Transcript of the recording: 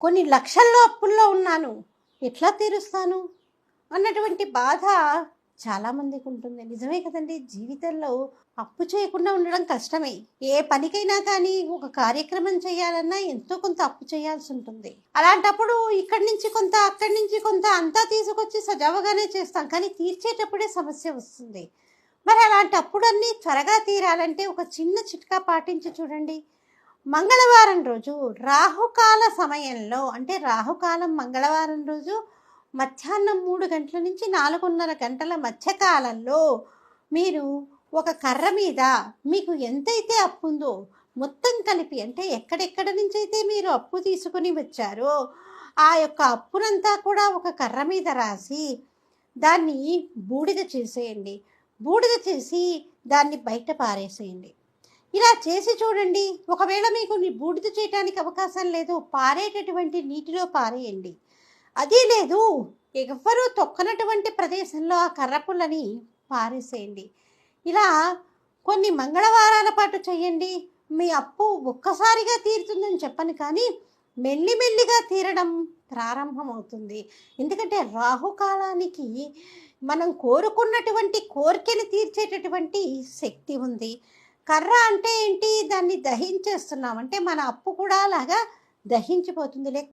కొన్ని లక్షల్లో అప్పుల్లో ఉన్నాను. ఎట్లా తీరుస్తాను? అన్నటువంటి బాధ చాలామందికి ఉంటుంది. నిజమే కదండి జీవితంలో అప్పు చేయకుండా ఉండడం కష్టమే. ఏ పనికైనా కానీ ఒక కార్యక్రమం చేయాలన్నా ఎంతో కొంత అప్పు చేయాల్సి ఉంటుంది. అలాంటప్పుడు ఇక్కడి నుంచి కొంత అక్కడి నుంచి కొంత అంతా తీసుకొచ్చి సజావుగానే చేస్తాం. కానీ తీర్చేటప్పుడే సమస్య వస్తుంది. మరి అలాంటప్పుడు అన్నీ త్వరగా తీరాలంటే ఒక చిన్న చిట్కా పాటించి చూడండి. మంగళవారం రోజు రాహుకాల సమయంలో అంటే రాహుకాలం మంగళవారం రోజు మధ్యాహ్నం మూడు గంటల నుంచి నాలుగున్నర గంటల మధ్యకాలంలో మీరు ఒక కర్ర మీద మీకు ఎంతైతే అప్పు ఉందో మొత్తం కలిపి అంటే ఎక్కడెక్కడ నుంచి అయితే మీరు అప్పు తీసుకుని వచ్చారో ఆ యొక్క అప్పునంతా కూడా ఒక కర్ర మీద రాసి దాన్ని బూడిద చేసేయండి. బూడిద చేసి దాన్ని బయట పారేసేయండి. ఇలా చేసి చూడండి. ఒకవేళ మీకు బూడిద చేయడానికి అవకాశం లేదు పారేటటువంటి నీటిలో పారేయండి. అది లేదు. ఎవ్వరూ తొక్కనటువంటి ప్రదేశంలో ఆ కర్రపుల్లని పారేసేయండి. ఇలా కొన్ని మంగళవారాల పాటు చేయండి. మీ అప్పు ఒక్కసారిగా తీరుతుందని చెప్పను కానీ మెల్లిమెల్లిగా తీరడం ప్రారంభమవుతుంది. ఎందుకంటే రాహుకాలానికి మనం కోరుకున్నటువంటి కోరికని తీర్చేటటువంటి శక్తి ఉంది. కర్ర అంటే ఏంటి? దాన్ని దహించేస్తున్నాం. అంటే మన అప్పు కూడా అలాగా దహించిపోతుంది. లేక